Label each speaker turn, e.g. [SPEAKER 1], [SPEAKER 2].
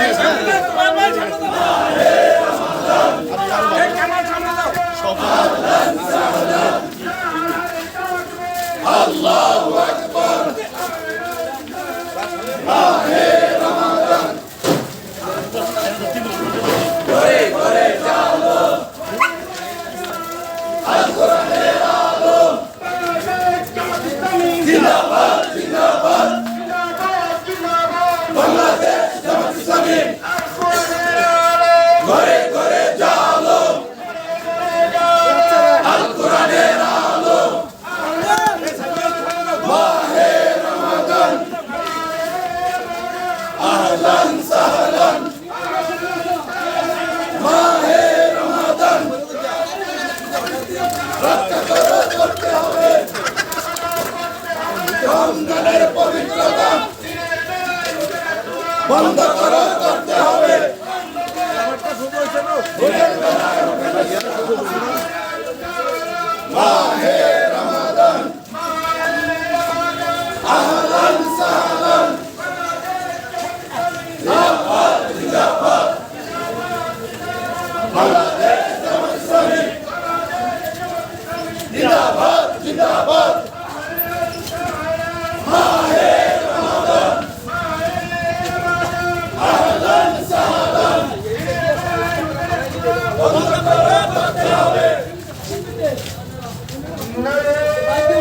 [SPEAKER 1] Amém. বন্ধ করো।
[SPEAKER 2] বাইকে